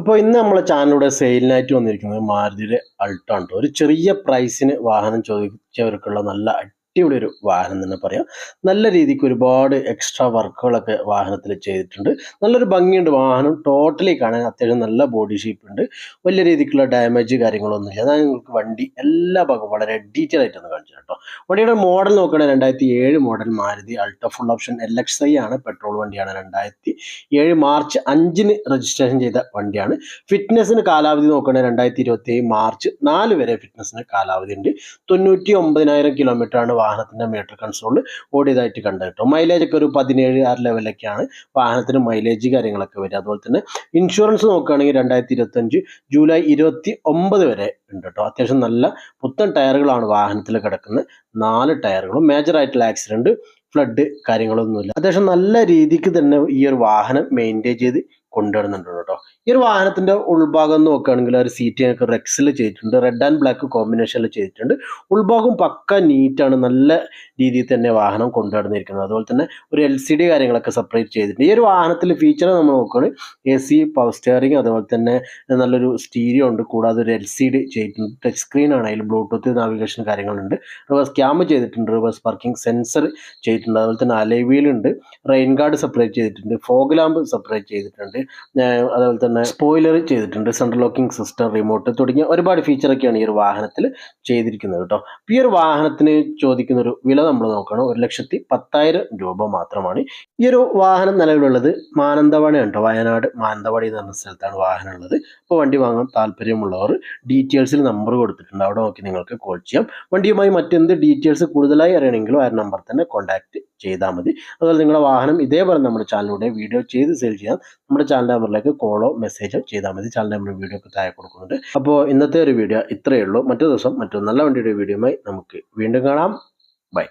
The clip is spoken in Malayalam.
അപ്പോൾ ഇന്ന് നമ്മളെ ചാനലിലൂടെ സെയിലിനായിട്ട് വന്നിരിക്കുന്നത് മാരുതിയുടെ അൾട്ടോ ഒരു ചെറിയ പ്രൈസിന് വാഹനം ചോദിച്ചവർക്കുള്ള നല്ല അടിപൊളി ഒരു വാഹനം തന്നെ പറയാം. നല്ല രീതിക്ക് ഒരുപാട് എക്സ്ട്രാ വർക്കുകളൊക്കെ വാഹനത്തിൽ ചെയ്തിട്ടുണ്ട്. നല്ലൊരു ഭംഗിയുണ്ട് വാഹനം. ടോട്ടലി കാണാൻ അത്യാവശ്യം നല്ല ബോഡി ഷേപ്പ് ഉണ്ട്. വലിയ രീതിക്കുള്ള ഡാമേജ് കാര്യങ്ങളൊന്നുമില്ല. അതാണ് നിങ്ങൾക്ക് വണ്ടി എല്ലാ ഭാഗവും വളരെ ഡീറ്റെയിൽ ആയിട്ടൊന്ന് കാണിച്ചു കേട്ടോ വണ്ടിയുടെ മോഡൽ നോക്കുകയാണെങ്കിൽ രണ്ടായിരത്തി ഏഴ് model Maruti Alto full option L X I ആണ് പെട്രോൾ വണ്ടിയാണ്. രണ്ടായിരത്തി ഏഴ് മാർച്ച് അഞ്ചിന് രജിസ്ട്രേഷൻ ചെയ്ത വണ്ടിയാണ്. ഫിറ്റ്നസിന് കാലാവധി നോക്കുകയാണെങ്കിൽ രണ്ടായിരത്തി ഇരുപത്തി ഏഴ് മാർച്ച് നാല് വരെ ഫിറ്റ്നസിന് കാലാവധി ഉണ്ട്. തൊണ്ണൂറ്റി ഒമ്പതിനായിരം കിലോമീറ്റർ ആണ് വാഹനത്തിന്റെ മീറ്റർ കൺസോൾ ഓടിയതായിട്ട് കണ്ടു കേട്ടോ. മൈലേജ് ഒക്കെ ഒരു പതിനേഴ് ആ ലെവലൊക്കെയാണ് വാഹനത്തിന് മൈലേജ് കാര്യങ്ങളൊക്കെ വരിക. അതുപോലെ തന്നെ ഇൻഷുറൻസ് നോക്കുകയാണെങ്കിൽ രണ്ടായിരത്തി ഇരുപത്തഞ്ച് ജൂലൈ ഇരുപത്തി ഒമ്പത് വരെ ഉണ്ട് കേട്ടോ. അത്യാവശ്യം നല്ല പുത്തൻ ടയറുകളാണ് വാഹനത്തിൽ കിടക്കുന്നത്. നാല് ടയറുകളും മേജർ ആയിട്ടുള്ള ആക്സിഡന്റ് ഫ്ലഡ് കാര്യങ്ങളൊന്നുമില്ല. അത്യാവശ്യം നല്ല രീതിക്ക് തന്നെ ഈ ഒരു വാഹനം മെയിന്റെയിൻ ചെയ്ത് കൊണ്ടുവരുന്നുണ്ട് കേട്ടോ ഈ ഒരു വാഹനത്തിന്റെ ഉൾഭാഗം നോക്കുകയാണെങ്കിൽ ഒരു സീറ്റ് ഞങ്ങൾക്ക് റെക്സിൽ ചെയ്തിട്ടുണ്ട്. റെഡ് ആൻഡ് ബ്ലാക്ക് കോമ്പിനേഷനിൽ ചെയ്തിട്ടുണ്ട്. ഉൾഭാഗം പക്ക നീറ്റാണ് നല്ല രീതിയിൽ തന്നെ വാഹനം കൊണ്ടുവരുന്നിരിക്കുന്നത് അതുപോലെ തന്നെ ഒരു എൽ സി ഡി കാര്യങ്ങളൊക്കെ സെപ്പറേറ്റ് ചെയ്തിട്ടുണ്ട്. ഈ ഒരു വാഹനത്തിൽ ഫീച്ചർ നമ്മൾ നോക്കുകയാണെങ്കിൽ എ സി പവർ സ്റ്റിയറിംഗ് അതുപോലെ തന്നെ നല്ലൊരു സ്റ്റീരിയോ ഉണ്ട്. കൂടാതെ ഒരു എൽ സി ഡി ചെയ്തിട്ടുണ്ട്. ടച്ച് സ്ക്രീൻ ആണ്. അതിൽ ബ്ലൂടൂത്ത് നാവിഗേഷൻ കാര്യങ്ങളുണ്ട്. റിവേഴ്സ് ക്യാമ് ചെയ്തിട്ടുണ്ട്. റിവേഴ്സ് പാർക്കിംഗ് സെൻസർ ചെയ്തിട്ടുണ്ട്. അതുപോലെ തന്നെ അലൈവീലുണ്ട് റെയിൻ ഗാർഡ് സെപ്പറേറ്റ് ചെയ്തിട്ടുണ്ട്. ഫോഗ് ലാമ്പ് സെപ്പറേറ്റ് ചെയ്തിട്ടുണ്ട്. ഏർ അതുപോലെ തന്നെ സ്പോയിലർ ചെയ്തിട്ടുണ്ട്. സെൻട്രൽ ലോക്കിംഗ് സിസ്റ്റം റിമോട്ട് തുടങ്ങിയ ഒരുപാട് ഫീച്ചറൊക്കെയാണ് ഈ ഒരു വാഹനത്തിൽ ചെയ്തിരിക്കുന്നത് കേട്ടോ ഈ ഒരു വാഹനത്തിന് ചോദിക്കുന്ന ഒരു വില നമ്മൾ നോക്കണം. ഒരു ലക്ഷത്തി പത്തായിരം രൂപ മാത്രമാണ്. ഈ ഒരു വാഹനം നിലവിലുള്ളത് മാനന്തവാടിയാണ് കേട്ടോ വയനാട് മാനന്തവാടി എന്ന് പറഞ്ഞ സ്ഥലത്താണ് വാഹനം ഉള്ളത്. അപ്പോൾ വണ്ടി വാങ്ങാൻ താല്പര്യമുള്ളവർ ഡീറ്റെയിൽസിൽ നമ്പർ കൊടുത്തിട്ടുണ്ട്. അവിടെ നോക്കി നിങ്ങൾക്ക് കോൾ ചെയ്യാം. വണ്ടിയുമായി മറ്റെന്ത് ഡീറ്റെയിൽസ് കൂടുതലായി അറിയണമെങ്കിലും ആ നമ്പർ തന്നെ കോൺടാക്ട് ചെയ്താൽ മതി. അതുപോലെ നിങ്ങളുടെ വാഹനം ഇതേപോലെ നമ്മുടെ ചാനലിലൂടെ വീഡിയോ ചെയ്ത് സെയിൽ ചെയ്യാൻ നമ്മുടെ ചാനൽ നമ്പറിലേക്ക് കോളോ മെസ്സേജോ ചെയ്താൽ മതി. ചാനൽ നമ്പർ വീഡിയോ ഒക്കെ താഴെ കൊടുക്കുന്നുണ്ട്. അപ്പോൾ ഇന്നത്തെ ഒരു വീഡിയോ ഇത്രയേ ഉള്ളൂ. മറ്റു ദിവസം മറ്റൊരു നല്ല വണ്ടിയുടെ വീഡിയോയുമായി നമുക്ക് വീണ്ടും കാണാം. ബൈ